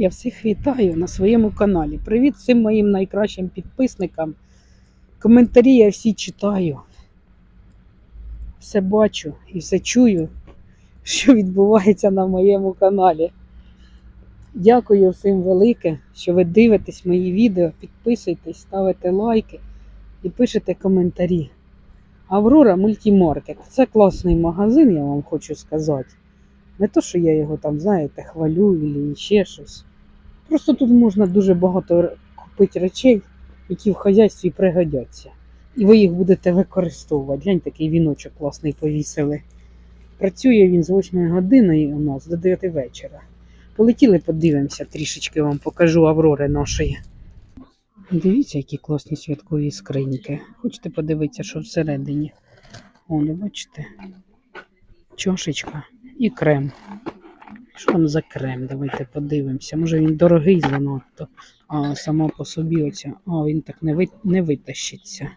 Я всіх вітаю на своєму каналі. Привіт всім моїм найкращим підписникам. Коментарі я всі читаю. Все бачу і все чую, що відбувається на моєму каналі. Дякую всім велике, що ви дивитесь мої відео, підписуйтесь, ставите лайки і пишете коментарі. Аврора Мультімаркет. Це класний магазин, я вам хочу сказати. Не то, що я його там, знаєте, хвалю і ще щось. Просто тут можна дуже багато купити речей, які в хазяйстві пригодяться. І ви їх будете використовувати. Глянь, такий віночок класний повісили. Працює він з 8 години у нас до 9 вечора. Полетіли, подивимося, трішечки вам покажу Аврори нашої. Дивіться, які класні святкові скриньки. Хочете подивитися, що всередині? О, не бачите? Чашечка і крем. Що там за крем? Давайте подивимося. Може він дорогий занадто, а сама по собі оця. А, він так не, ви... не витащиться.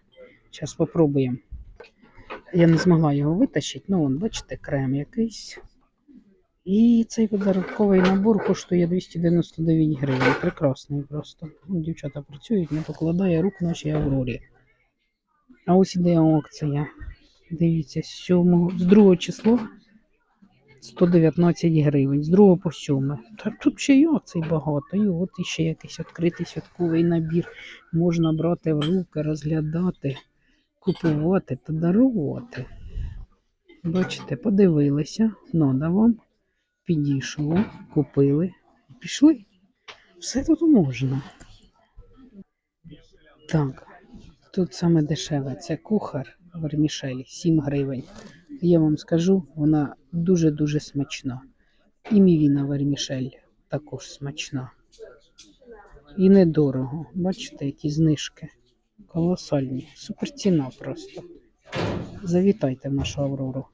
Зараз спробуємо. Я не змогла його витащити, ну вон, бачите, крем якийсь. І цей подарунковий набор коштує 299 гривень. Прекрасний просто. Ну, Дівчата працюють, не покладає рук нашій Аврорі. А ось іде акція. Дивіться, з 7, з 2 числа 119 гривень, з 2 по 7. Та тут ще й акцій багато. І от іще якийсь відкритий святковий набір. Можна брати в руки, розглядати, купувати та дарувати. Бачите, подивилися, надо вам, підійшло, купили, пішли. Все тут можна. Так, тут саме дешеве це кухар вермішелі 7 гривень. Я вам скажу, вона дуже-дуже смачна. І мівіна вермішель також смачна. І недорого. Бачите, які знижки. Колосальні. Суперціна просто. Завітайте в нашу Аврору.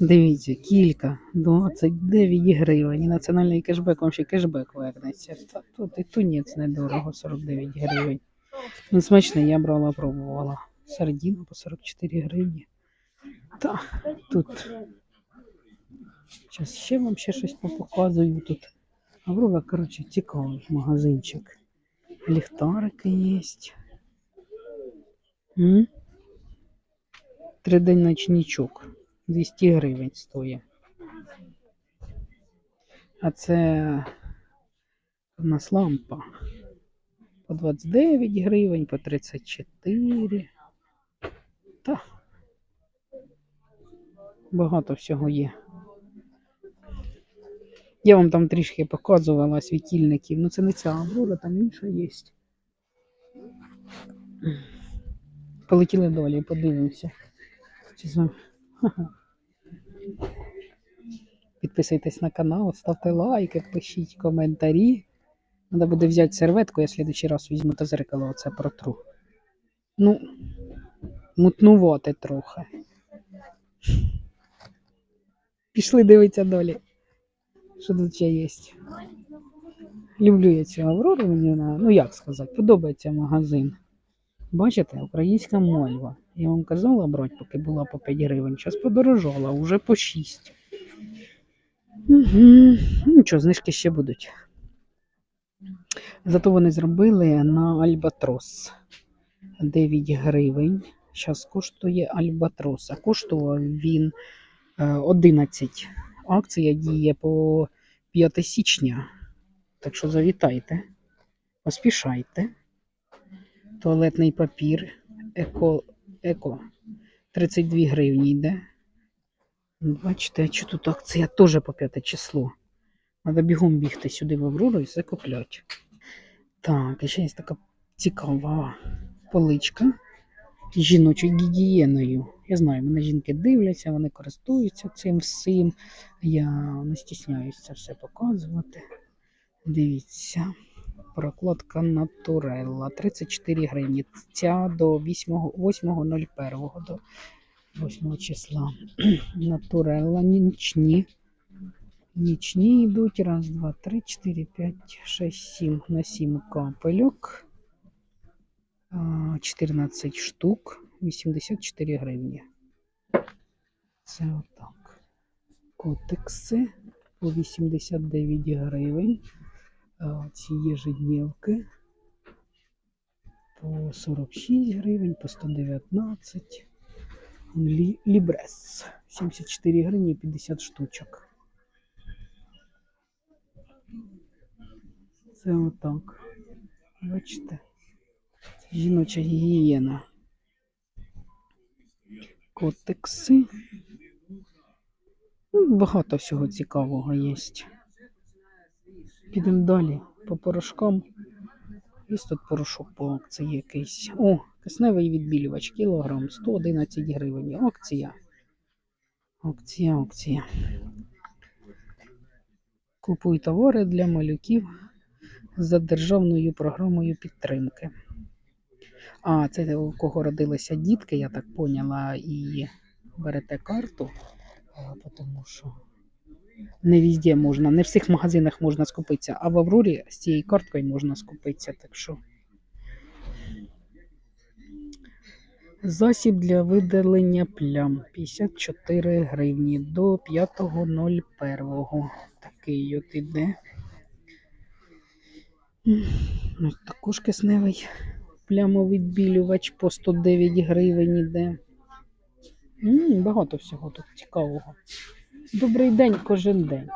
Дивіться, кілька, 29 гривень. Національний кешбек, вам ще кешбек вернеться. Та тут і тунець недорого, 49 гривень. Він смачний, я брала, пробувала. Сардіна по 44 гривні. Та тут. Зараз ще вам ще щось попоказую тут. Аврора, коротше, цікавий магазинчик. Ліхтарики є. Тридень ночничок. 200 гривень стоїть. А це у нас лампа. По 29 гривень, по 34. Та. Багато всього є. Я вам там трішки показувала світильників. Ну це не ця Аврора, там інша є. Полетіли далі, подивимося. Підписуйтесь на канал, ставте лайки, пишіть коментарі. Треба буде взяти серветку, я в следующий раз візьму та зеркало оце протру. Ну, мутнувати трохи. Пішли дивитися далі. Що тут ще є? Люблю я цю Аврору, мені вона, ну як сказати, подобається магазин. Бачите, українська мальва. Я вам казала брати, поки була по 5 гривень. Зараз подорожала, вже по 6. Угу. Нічого, знижки ще будуть. Зато вони зробили на Альбатрос 9 гривень. Зараз коштує Альбатрос. А коштував він е, 11. Акція діє по 5 січня. Так що завітайте, поспішайте. Туалетний папір еко, еко 32 гривні йде. Ну, Бачите, що тут акція теж по 5 число. Треба бігом бігти сюди в Аврору і все. Так, і ще є така цікава поличка жіночою гігієною. Я знаю, мене жінки дивляться, вони користуються цим всім. Я не стісняюсь це все показувати. Дивіться. Прокладка Натурелла 34 гривні. Ця до 8.01 до 8 числа. Натурелла нічні. Нічні йдуть. Раз, два, три, чотири, п'ять, шесть, сім. На сім капельок. А, 14 штук. 84 гривні. Це отак. Котекси по 89 гривень. Ці єжедневки по 46 гривень, по 119. Лі, Лібрес 74 гривні 50 штучок. Це отак. Бачите? Жіноча гігієна. Котекси. Ну, Багато всього цікавого є. Підемо далі по порошкам. Є тут порошок по акції якийсь. О, кисневий відбілювач, кілограм, 111 гривень. Акція. Акція, акція. Купуй товари для малюків за державною програмою підтримки. А, це у кого родилися дітки, я так поняла, і берете карту, тому що не везде можна, не в всіх магазинах можна скупитися, а в Аврорі з цією карткою можна скупитися. Так що засіб для видалення плям 54 гривні до 5.01. Такий от іде. Ось також кисневий плямовідбілювач по 109 гривень іде. М, Багато всього тут цікавого. Добрий день кожен день.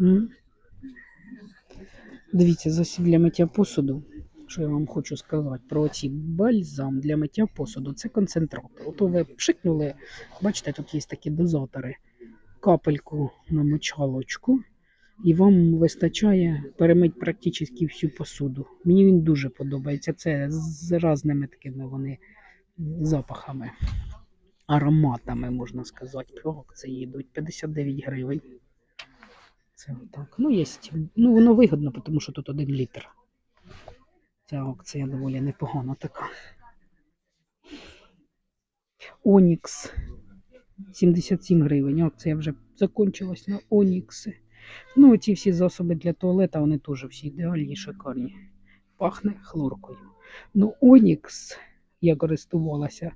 М? Дивіться, засіб для миття посуду. Що я вам хочу сказати про ці бальзам для миття посуду. Це концентрат. Ото ви пшикнули, бачите, тут є такі дозатори. Капельку на мочалочку, і вам вистачає перемить практично всю посуду. Мені він дуже подобається. Це з різними такими вони запахами ароматами, можна сказати. По акції йдуть 59 гривень. Це отак. Ну, є. Ну, воно вигодно, тому що тут один літр. Ця акція доволі непогана така. Онікс 77 гривень. Акція вже закончилась на Онікси. Ну, ці всі засоби для туалета, вони теж всі ідеальні, шикарні. Пахне хлоркою. Ну, Онікс, я користувалася,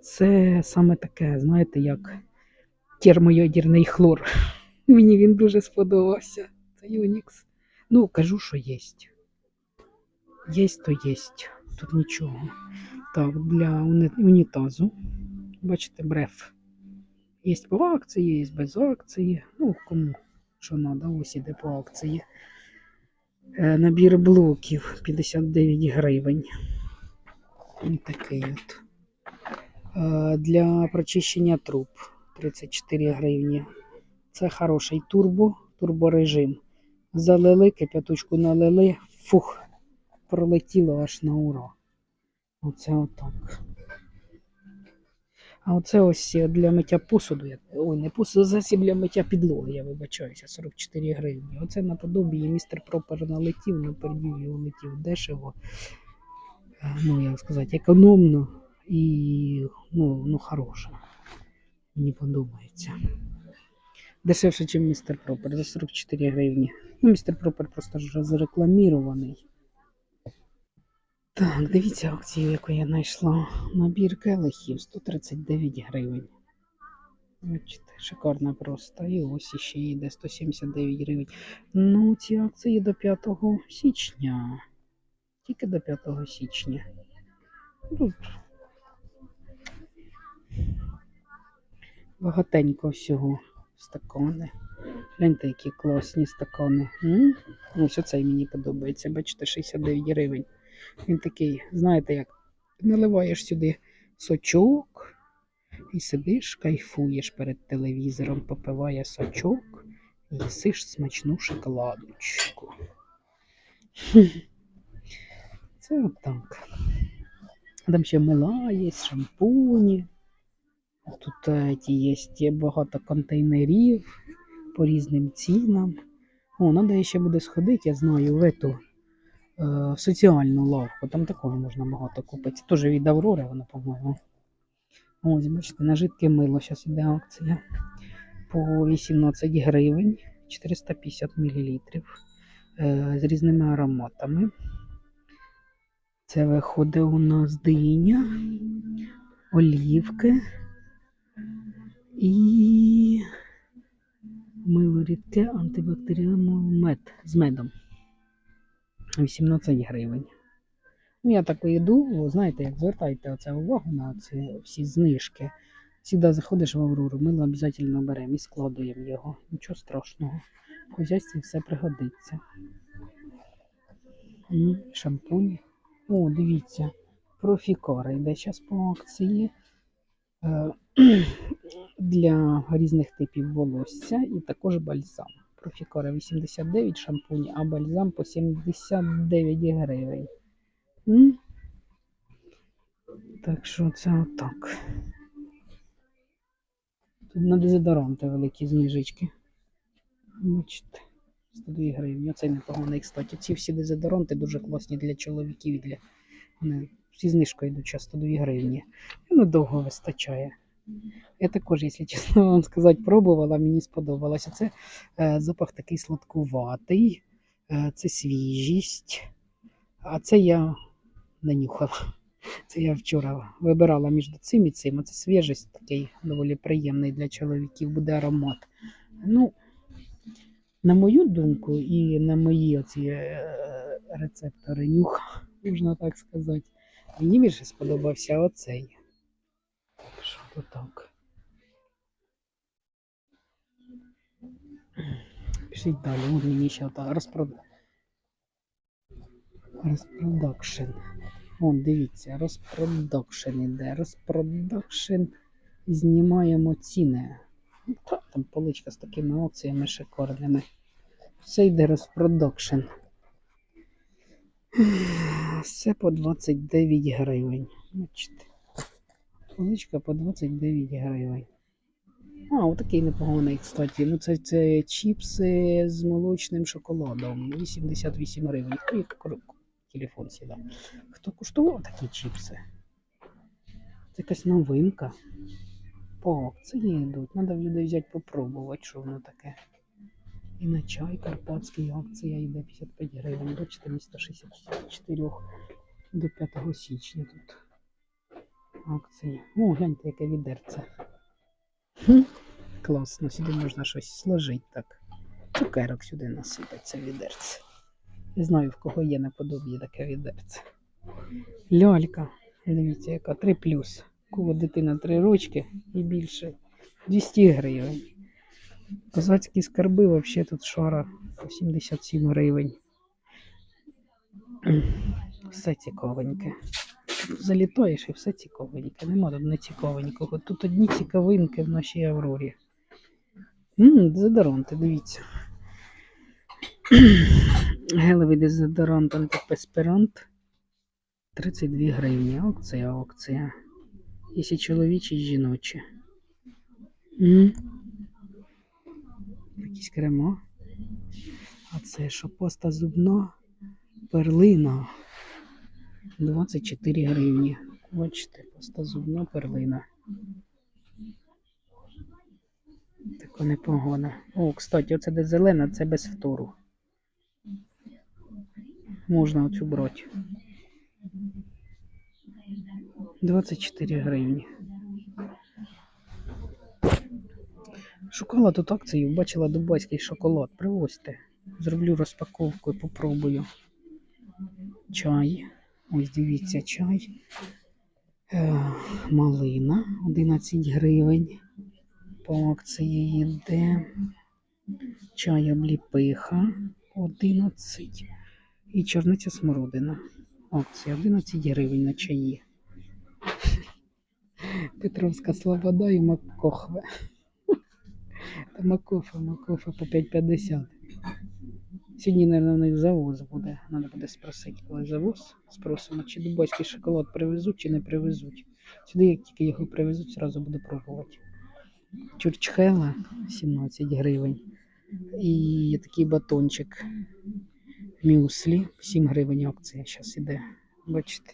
це саме таке, знаєте, як термоядерний хлор. Мені він дуже сподобався. Це Юнікс. Ну, кажу, що є. Є, то є. Тут нічого. Так, для унітазу. Бачите, бреф. Є по акції, є без акції. Ну, кому що треба, ось іде по акції. Е, Набір блоків 59 гривень. Ось такий от. Е, Для прочищення труб 34 гривні. Це хороший турбо, турборежим. Залили, кипяточку налили, фух, пролетіло аж на ура. Оце отак. А оце ось для миття посуду. Ой, не посуду, засіб для миття підлоги, я вибачаюся, 44 гривні. Оце наподобі містер Пропер налетів, напердів його летів дешево. Е, Ну, як сказати, економно і ну, ну хороше. Мені подобається. Дешевше, ніж містер Пропер, за 44 гривні. Ну, містер Пропер просто ж зарекламірований. Так, дивіться акцію, яку я знайшла. Набір келихів 139 гривень. Бачите, шикарно просто. І ось іще йде 179 гривень. Ну, ці акції до 5 січня. Тільки до 5 січня. Тут багатенько всього стакани. Гляньте, які класні стакани. Ось оцей мені подобається. Бачите, 69 гривень. Він такий, знаєте, як наливаєш сюди сочок і сидиш, кайфуєш перед телевізором, попиває сочок і їсиш смачну шоколадочку. Це отак. Там ще мила є, шампуні. Тут е, є багато контейнерів по різним цінам. О, треба ще буде сходити, я знаю, в эту е, в соціальну лавку. Там такого можна багато купити. Теж від Аврори, вона, по-моєму. Ось, бачите, на жидке мило. Зараз іде акція. По 18 гривень, 450 мл. Е, з різними ароматами. Це виходить у нас диня, олівки і мило рідке антибактеріальне мед з медом. 18 гривень. Ну, я так йду, знаєте, як звертайте оце увагу на ці всі знижки. Всегда заходиш в Аврору, ми обов'язково беремо і складуємо його. Нічого страшного. В хозяйстві все пригодиться. М, Шампунь. О, дивіться, профікора йде зараз по акції. Е, Для різних типів волосся і також бальзам. Профікора 89 шампунь, а бальзам по 79 гривень. М? Так що це отак. Тут на дезодоранти великі знижечки. Бачите, 102 гривні. Оцей непоганий, кстати. Ці всі дезодоранти дуже класні для чоловіків. і Для... Вони всі знижкою йдуть час 102 гривні. Воно довго вистачає. Я також, якщо чесно вам сказати, пробувала, мені сподобалося. Це е, запах такий сладкуватий, е, це свіжість. А це я не нюхала. Це я вчора вибирала між цим і цим. Це свіжість такий доволі приємний для чоловіків, буде аромат. Ну, на мою думку, і на мої оці е, рецептори нюха, можна так сказати, мені більше сподобався оцей. Що то так? Пишіть далі, от мені ще отак розпрод... розпродакшн. Вон, дивіться, розпродакшн іде. Розпродакшн. Знімаємо ціни. Ну, та, Там поличка з такими опціями шикарними. Все йде розпродакшн. Все по 29 гривень. Бачите. Поличка по 29 гривень. А, отакий непоганий, кстати. Ну, це, це чіпси з молочним шоколадом. 88 гривень. Хто їх телефон сідав? Хто куштував такі чіпси? Це якась новинка. По акції йдуть. Треба людей взяти попробувати, що воно таке. І на чай карпатський акція йде 55 гривень до 464 до 5 січня тут акції. О, гляньте, яке відерце. Хм, класно, сюди можна щось сложити так. Цукерок сюди насипеться відерце. Не знаю, в кого є наподобі таке відерце. Лялька. Дивіться, яка 3 плюс. Кого дитина 3 рочки і більше. 200 гривень. Козацькі скарби взагалі тут шара по 77 гривень. Все цікавеньке. Залітаєш і все цікавеньке. Нема тут не цікавенького. Тут одні цікавинки в нашій Аврорі. Дезодоранти, дивіться. Гелевий дезодорант антиперспирант 32 гривні. Акція, акція. Якщо чоловічі, жіночі. Якісь крема. А це що поста зубна перлина. 24 гривні. Бачите, поста зубна перлина. Тако непогано. О, кстати, оце де зелена, це без втору. Можна оцю брати. 24 гривні. Шукала тут акцію, бачила дубайський шоколад. Привозьте. Зроблю розпаковку і попробую. Чай. Ось дивіться, чай. Е, малина 11 гривень. По акції йде. Чай обліпиха 11. І чорниця смородина. Акція 11 гривень на чаї. Петровська слобода і Макохве. Та Макофа, Макофа по 5,50. Сьогодні, мабуть, у завоз буде. Треба буде спросити, коли завоз. Спросимо, чи дубайський шоколад привезуть, чи не привезуть. Сюди, як тільки його привезуть, одразу буду пробувати. Чурчхела 17 гривень. І такий батончик мюслі. 7 гривень акція зараз іде. Бачите.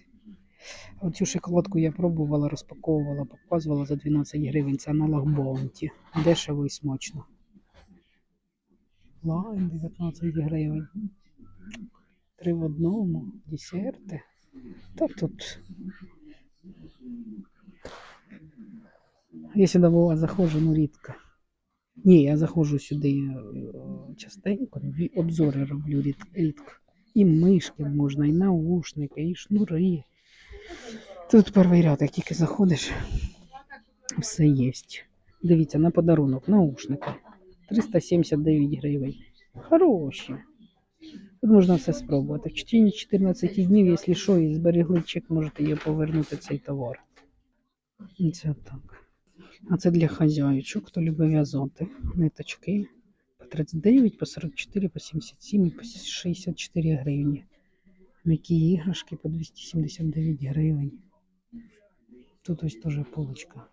Оцю шоколадку я пробувала, розпаковувала, показувала за 12 гривень. Це аналог Боунті. Дешево і смачно. Лайм 19 гривень. Три в одному, десерти. Та тут. Я сюди бува заходжу, ну рідко. Ні, я заходжу сюди е, частенько, обзори роблю рідко. І мишки можна, і наушники, і шнури. Тут перший ряд, як тільки заходиш, все є. Дивіться, на подарунок, наушники. 379 гривень. Хороші. Тут можна все спробувати. В течение 14 днів, якщо що, і зберегли чек, можете її повернути цей товар. Це так. А це для хазяїчок, хто любить в'язати. Ниточки по 39, по 44, по 77 і по 64 гривні. М'які іграшки по 279 гривень. Тут ось теж полочка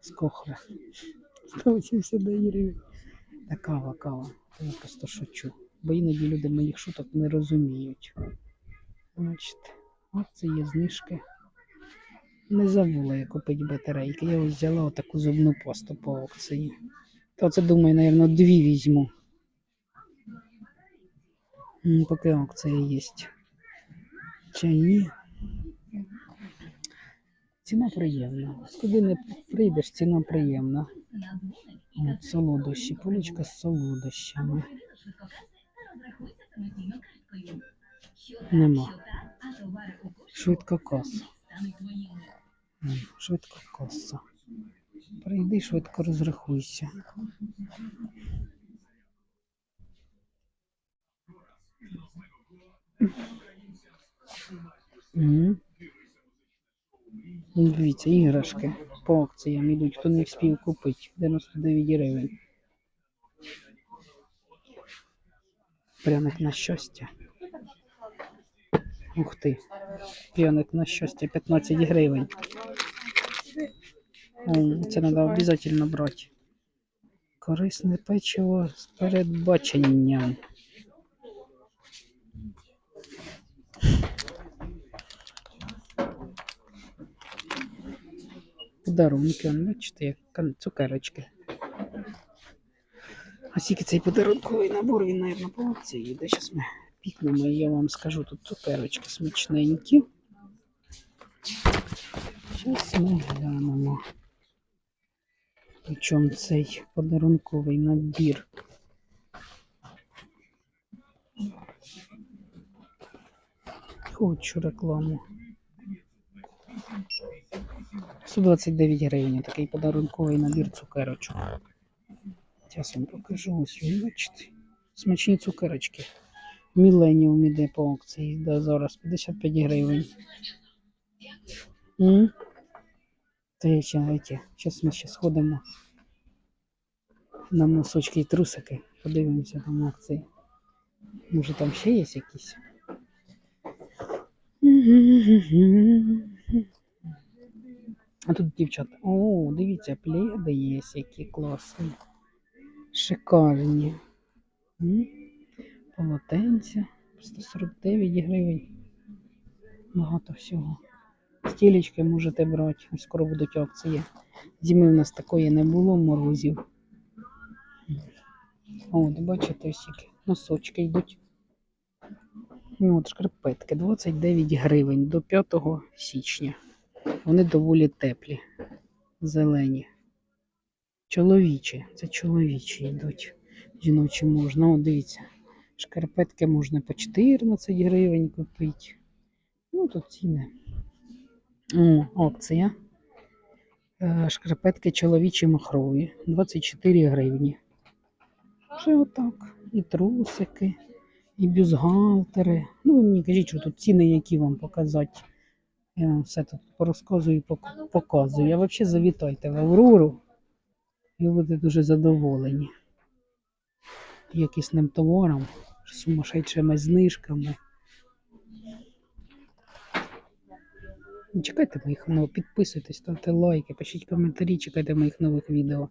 з кохви. 189 гривень. Та кава, кава. Я просто шучу. Бо іноді люди моїх шуток не розуміють. Бачите, от це є знижки. Не забула я купити батарейки. Я ось взяла отаку зубну пасту по акції. То це, думаю, напевно, дві візьму. Поки акція є. Чаї. Ціна приємна. Куди не прийдеш, ціна приємна. От, солодощі, поличка з солодощами. Нема. Швидко каса. М, Швидко каса. Прийди, швидко розрахуйся. Дивіться, іграшки по акціям йдуть, хто не встиг купити. 99 гривень. Пряник на щастя. Ух ти. Пряник на щастя 15 гривень. Це треба обов'язково брати. Корисне печиво з передбаченням. Подарунки, он, бачите, як цукерочки. А цей подарунковий набор, він, мабуть, по акції йде. Зараз ми пікнемо і я вам скажу, тут цукерочки смачненькі. Зараз ми глянемо. Причому цей подарунковий набір. Хочу рекламу. 129 гривень такий подарунковий набір цукерочок. Зараз вам покажу ось він, бачите. Смачні цукерочки. Міленіум іде по акції, да, зараз 55 гривень. Зараз ми ще сходимо на носочки і трусики. Подивимося там акції. Може там ще є якісь? А тут дівчата. О, дивіться, пледи є, які класні. Шикарні. Полотенця. 149 гривень. Багато всього. Стілечки можете брати. Скоро будуть акції. Зими в нас такої не було морозів. От, бачите, які носочки йдуть. Ну, от шкарпетки 29 гривень до 5 січня. Вони доволі теплі, зелені. Чоловічі, це чоловічі йдуть. Жіночі можна. О, дивіться. Шкарпетки можна по 14 гривень купити. Ну, тут ціни. О, акція. Е, Шкарпетки чоловічі махрові. 24 гривні. Вже отак. І трусики, і бюстгальтери. Ну, мені кажіть, що тут ціни, які вам показати. Я вам все тут порозказую і показую. А взагалі завітайте в Аврору. І будете дуже задоволені. Якісним товаром, сумасшедшими знижками. Ну, Чекайте моїх нових, підписуйтесь, ставте лайки, пишіть коментарі, чекайте моїх нових відео.